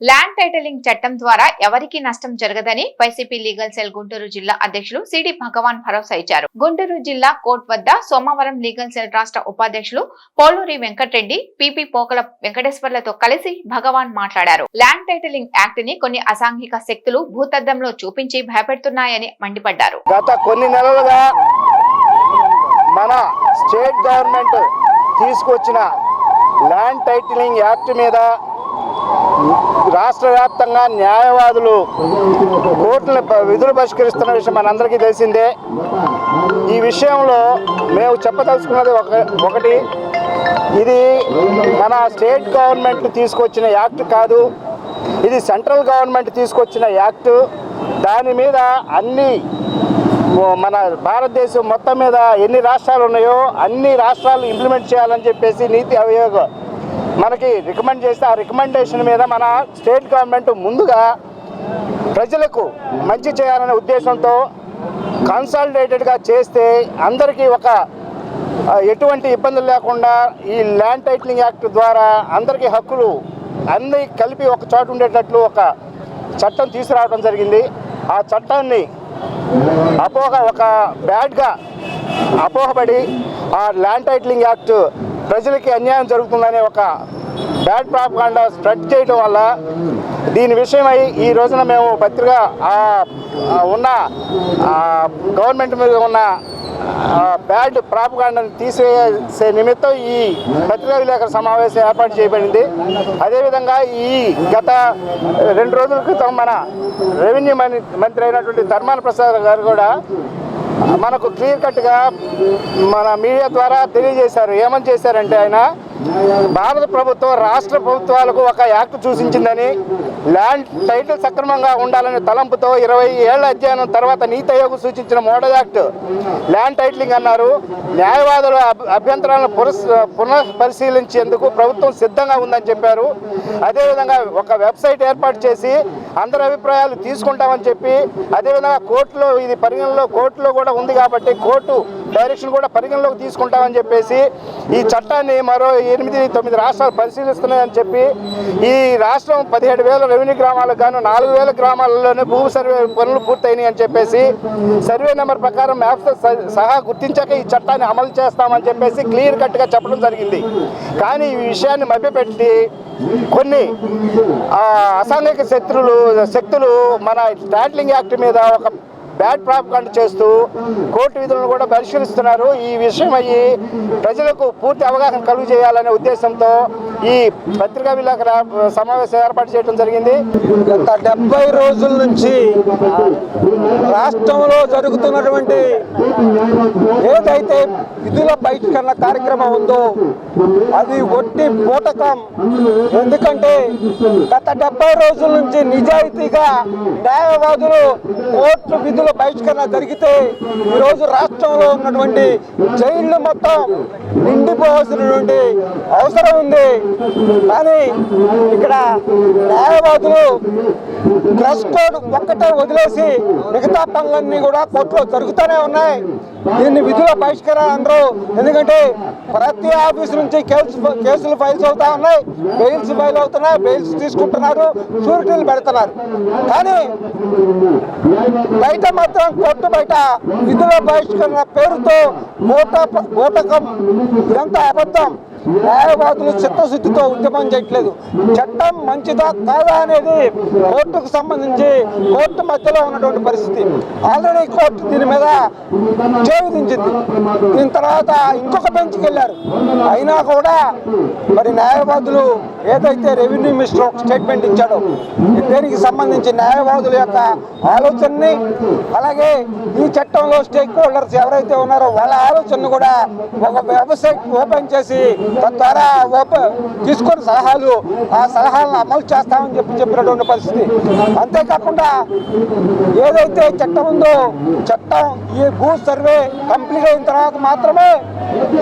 Land titling చట్టం ద్వారా ఎవరికీ నష్టం జరగదని వైసీపీ లీగల్ సెల్ గుంటూరు జిల్లా అధ్యక్షులు సిడి భగవాన్ భరోసా ఇచ్చారు. గుంటూరు జిల్లా కోర్టు వద్ద సోమవారం లీగల్ సెల్ రాష్ట్ర ఉపాధ్యక్షులు పోలూరి వెంకటరెడ్డి పిపి పోకల వెంకటేశ్వర్లతో కలిసి భగవాన్ మాట్లాడారు. ల్యాండ్ టైటలింగ్ యాక్ట్ని కొన్ని అసాంఘిక శక్తులు భూతద్దంలో చూపించి భయపెడుతున్నాయని మండిపడ్డారు. గత కొన్ని నెలలుగా మన స్టేట్ గవర్నమెంట్ తీసుకొచ్చిన ల్యాండ్ టైటిలింగ్ యాక్ట్ మీద రాష్ట్ర వ్యాప్తంగా న్యాయవాదులు కోర్టులు విధులు బహిష్కరిస్తున్న విషయం మనందరికీ తెలిసిందే. ఈ విషయంలో మేము చెప్పదలుచుకున్నది ఒకటి. ఇది మన స్టేట్ గవర్నమెంట్ తీసుకొచ్చిన యాక్ట్ కాదు. ఇది సెంట్రల్ గవర్నమెంట్ తీసుకొచ్చిన యాక్ట్. దాని మీద అన్ని మన భారతదేశం మొత్తం మీద ఎన్ని రాష్ట్రాలు ఉన్నాయో అన్ని రాష్ట్రాలు ఇంప్లిమెంట్ చేయాలని చెప్పేసి నీతి ఆయోగ్ మనకి రికమెండ్ చేస్తే ఆ రికమెండేషన్ మీద మన స్టేట్ గవర్నమెంట్ ముందుగా ప్రజలకు మంచి చేయాలనే ఉద్దేశంతో కన్సాలిడేటెడ్గా చేస్తే అందరికీ ఒక ఎటువంటి ఇబ్బందులు లేకుండా ఈ ల్యాండ్ టైటిలింగ్ యాక్ట్ ద్వారా అందరికీ హక్కులు అన్నీ కలిపి ఒక చోట ఉండేటట్లు ఒక చట్టం తీసుకురావడం జరిగింది. ఆ చట్టాన్ని అపోహ ఒక బ్యాడ్గా అపోహపడి ఆ ల్యాండ్ టైటిలింగ్ యాక్ట్ ప్రజలకి అన్యాయం జరుగుతుందనే ఒక బ్యాడ్ ప్రాపకాండా స్ప్రెడ్ చేయడం వల్ల దీని విషయమై ఈ రోజున మేము పత్రిక ఉన్న గవర్నమెంట్ మీద ఉన్న బ్యాడ్ ప్రాపకాండాను తీసివేసే నిమిత్తం ఈ పత్రికా విలేకరుల సమావేశం ఏర్పాటు చేయబడింది. అదేవిధంగా ఈ గత రెండు రోజుల క్రితం మన రెవెన్యూ మంత్రి అయినటువంటి ధర్మాన ప్రసాద్ గారు కూడా మనకు క్లియర్ కట్గా మన మీడియా ద్వారా తెలియజేశారు. ఏమని చేశారంటే ఆయన భారత ప్రభుత్వం రాష్ట్ర ప్రభుత్వాలకు ఒక యాక్ట్ సూచించిందని ల్యాండ్ టైటిల్ సక్రమంగా ఉండాలనే తలంపుతో ఇరవై ఏళ్ళ అధ్యయనం తర్వాత నీతి ఆయోగ్ సూచించిన మోడల్ యాక్ట్ ల్యాండ్ టైటిలింగ్ అన్నారు. న్యాయవాదుల అభ్యంతరాలను పురస్ పునః పరిశీలించేందుకు ప్రభుత్వం సిద్ధంగా ఉందని చెప్పారు. అదేవిధంగా ఒక వెబ్సైట్ ఏర్పాటు చేసి అందరి అభిప్రాయాలు తీసుకుంటామని చెప్పి అదేవిధంగా కోర్టులో ఇది పరిగణలో కోర్టులో కూడా ఉంది కాబట్టి కోర్టు డైరెక్షన్ కూడా పరిగణలోకి తీసుకుంటామని చెప్పేసి ఈ చట్టాన్ని మరో ఎనిమిది తొమ్మిది రాష్ట్రాలు పరిశీలిస్తున్నాయని చెప్పి ఈ రాష్ట్రం పదిహేడు వేల రెవెన్యూ గ్రామాలకు గాను నాలుగు వేల గ్రామాలలోనే భూమి సర్వే పనులు పూర్తయినాయి అని చెప్పేసి సర్వే నెంబర్ ప్రకారం మ్యాప్స్ సహా గుర్తించాక ఈ చట్టాన్ని అమలు చేస్తామని చెప్పేసి క్లియర్ కట్గా చెప్పడం జరిగింది. కానీ ఈ విషయాన్ని మభ్యపెట్టి కొన్ని అసాంఘిక శత్రులు శక్తులు మన ట్యాట్లింగ్ యాక్ట్ మీద ఒక బ్యాడ్ ప్రాపకాండ చేస్తూ కోర్టు విధులను కూడా పరిశీలిస్తున్నారు. ఈ విషయం అయ్యి ప్రజలకు పూర్తి అవగాహన కలుగు చేయాలనే ఉద్దేశంతో ఈ పత్రికా విలేకర సమావేశం ఏర్పాటు చేయడం జరిగింది. గత డెబ్బై రోజుల నుంచి రాష్ట్రంలో జరుగుతున్నటువంటి ఏదైతే విధుల బహిష్కరణ కార్యక్రమం ఉందో అది ఒట్టి పూటకం ఎందుకంటే గత డెబ్బై రోజుల నుంచి నిజాయితీగా న్యాయవాదులు కోర్టు విధుల బహిష్కరణ జరిగితే ఈరోజు రాష్ట్రంలో ఉన్నటువంటి జైళ్ళు మొత్తం నిండిపోవాల్సినటువంటి అవసరం ఉంది. కానీ ఇక్కడ న్యాయవాదులు డ్రెస్ కోడ్ ఒక్కటే వదిలేసి మిగతా పనులన్నీ కూడా కోర్టులో జరుగుతూనే ఉన్నాయి. దీన్ని విధుల బహిష్కరణ అనరు. ఎందుకంటే ప్రతి ఆఫీస్ నుంచి కేసు కేసులు ఫైల్స్ అవుతా ఉన్నాయి. బెయిల్స్ ఫైల్ అవుతున్నాయి. బెయిల్స్ తీసుకుంటున్నారు. షూరిటీలు పెడుతున్నారు. కానీ బయట మాత్రం కోర్టు బయట విధుల బహిష్కరణ పేరుతో ఓట ఓటకం ఇదంతా అబద్ధం. న్యాయవాదులు చిత్తశుద్ధితో ఉద్యమం చేయట్లేదు. చట్టం మంచిదా కాదా అనేది కోర్టుకు సంబంధించి కోర్టు మధ్యలో ఉన్నటువంటి పరిస్థితి. ఆల్రెడీ కోర్టు దీని మీద జే విధించింది దీని తర్వాత ఇంకొక బెంచ్కి వెళ్ళారు. అయినా కూడా మరి న్యాయవాదులు ఏదైతే రెవెన్యూ మినిస్టర్ ఒక స్టేట్మెంట్ ఇచ్చాడో దీనికి సంబంధించి న్యాయవాదుల యొక్క ఆలోచనని అలాగే ఈ చట్టంలో స్టేక్ హోల్డర్స్ ఎవరైతే ఉన్నారో వాళ్ళ ఆలోచనను కూడా ఒక వెబ్సైట్ ఓపెన్ చేసి తద్వారా ఓపెన్ తీసుకొని సలహాలు ఆ సలహాలను అమలు చేస్తామని చెప్పి చెప్పినటువంటి పరిస్థితి. అంతేకాకుండా ఏదైతే చట్టం ఉందో చట్టం ఈ భూ సర్వే కంప్లీట్ అయిన తర్వాత మాత్రమే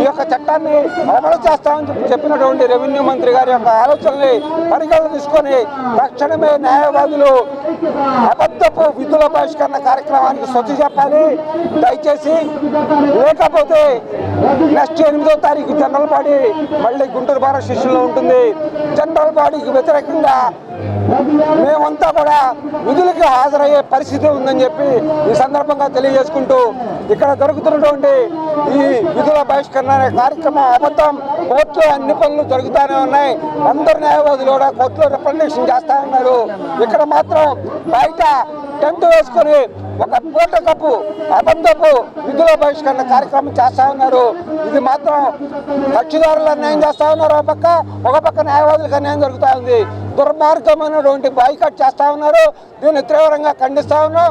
ఈ యొక్క చట్టాన్ని అమలు చేస్తామని చెప్పి చెప్పినటువంటి రెవెన్యూ మంత్రి గారి యొక్క ఆలోచనని పరిగణన తీసుకొని తక్షణమే న్యాయవాదులు అబద్ధపు విధుల బహిష్కరణ కార్యక్రమానికి స్వచ్ఛ చెప్పాలి. దయచేసి లేకపోతే నెక్స్ట్ ఎనిమిదో తారీఖు జనరల్ బాడీ మళ్ళీ గుంటూరు భారత శిష్యులో ఉంటుంది. జనరల్ బాడీకి వ్యతిరేకంగా మేమంతా కూడా విధులకు హాజరయ్యే పరిస్థితి ఉందని చెప్పి ఈ సందర్భంగా తెలియజేసుకుంటూ ఇక్కడ జరుగుతున్నటువంటి ఈ విధుల బహిష్కరణ కార్యక్రమం అబద్ధం కోర్టులో అన్ని పనులు జరుగుతూనే ఉన్నాయి. అందరు న్యాయవాదులు కూడా కోర్టులో రిప్రజెంటేషన్ చేస్తా ఉన్నారు ఇక్కడ మాత్రం బయట టెంట్ వేసుకొని ఒక పూట కప్పు అబద్ధపు విధుల బహిష్కరణ కార్యక్రమం చేస్తా ఉన్నారు. ఇది మాత్రం కక్షిదారులు అన్యాయం చేస్తా ఉన్నారు. ఒక పక్క ఒక పక్క న్యాయవాదులకు అన్యాయం జరుగుతూ ఉంది. దుర్మార్గమైనటువంటి బాయ్కట్ చేస్తా ఉన్నారు. దీన్ని తీవ్రంగా ఖండిస్తా ఉన్నాం.